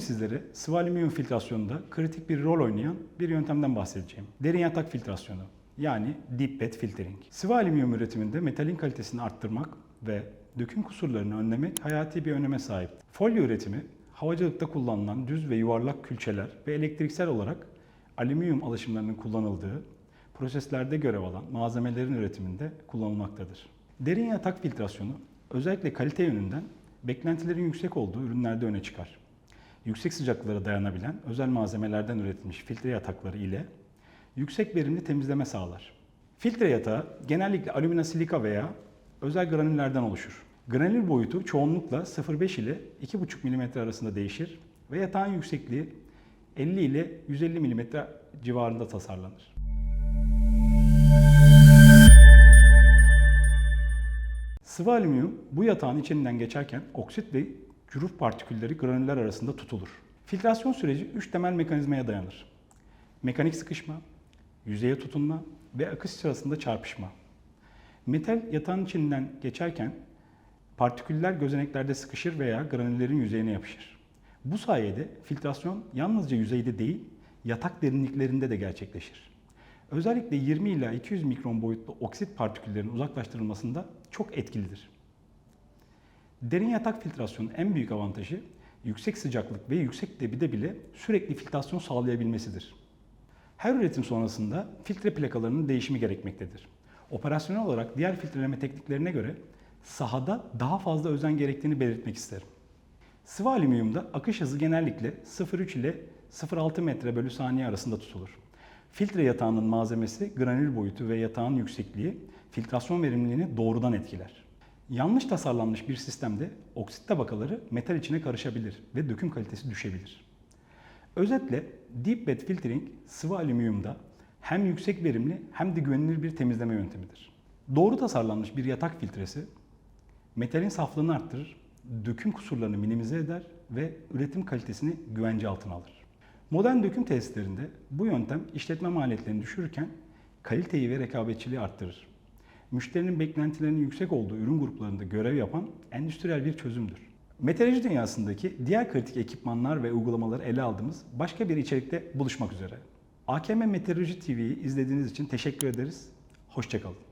sizlere sıvı alüminyum filtrasyonunda kritik bir rol oynayan bir yöntemden bahsedeceğim. Derin yatak filtrasyonu yani deep bed filtering. Sıvı alüminyum üretiminde metalin kalitesini arttırmak ve döküm kusurlarını önlemek hayati bir öneme sahip. Folyo üretimi havacılıkta kullanılan düz ve yuvarlak külçeler ve elektriksel olarak alüminyum alaşımlarının kullanıldığı proseslerde görev alan malzemelerin üretiminde kullanılmaktadır. Derin yatak filtrasyonu özellikle kalite yönünden beklentilerin yüksek olduğu ürünlerde öne çıkar. Yüksek sıcaklıklara dayanabilen özel malzemelerden üretilmiş filtre yatakları ile yüksek verimli temizleme sağlar. Filtre yatağı genellikle alümina silika veya özel granüllerden oluşur. Granül boyutu çoğunlukla 0,5 ile 2,5 mm arasında değişir ve yatağın yüksekliği 50 ile 150 mm civarında tasarlanır. Sıvı alüminyum bu yatağın içinden geçerken oksit ve cüruf partikülleri granüller arasında tutulur. Filtrasyon süreci 3 temel mekanizmaya dayanır. Mekanik sıkışma, yüzeye tutunma ve akış sırasında çarpışma. Metal yatağın içinden geçerken partiküller gözeneklerde sıkışır veya granüllerin yüzeyine yapışır. Bu sayede filtrasyon yalnızca yüzeyde değil, yatak derinliklerinde de gerçekleşir. Özellikle 20 ila 200 mikron boyutlu oksit partiküllerinin uzaklaştırılmasında çok etkilidir. Derin yatak filtrasyonun en büyük avantajı yüksek sıcaklık ve yüksek debide bile sürekli filtrasyon sağlayabilmesidir. Her üretim sonrasında filtre plakalarının değişimi gerekmektedir. Operasyonel olarak diğer filtreleme tekniklerine göre sahada daha fazla özen gerektiğini belirtmek isterim. Sıvı alüminyumda akış hızı genellikle 0,3 ile 0,6 metre bölü saniye arasında tutulur. Filtre yatağının malzemesi, granül boyutu ve yatağın yüksekliği filtrasyon verimliliğini doğrudan etkiler. Yanlış tasarlanmış bir sistemde oksit tabakaları metal içine karışabilir ve döküm kalitesi düşebilir. Özetle deep bed filtering sıvı alüminyumda hem yüksek verimli hem de güvenilir bir temizleme yöntemidir. Doğru tasarlanmış bir yatak filtresi metalin saflığını arttırır, döküm kusurlarını minimize eder ve üretim kalitesini güvence altına alır. Modern döküm tesislerinde bu yöntem işletme maliyetlerini düşürürken kaliteyi ve rekabetçiliği arttırır. Müşterinin beklentilerinin yüksek olduğu ürün gruplarında görev yapan endüstriyel bir çözümdür. Meteoroloji dünyasındaki diğer kritik ekipmanlar ve uygulamaları ele aldığımız başka bir içerikte buluşmak üzere. AKM Meteoroloji TV'yi izlediğiniz için teşekkür ederiz. Hoşçakalın.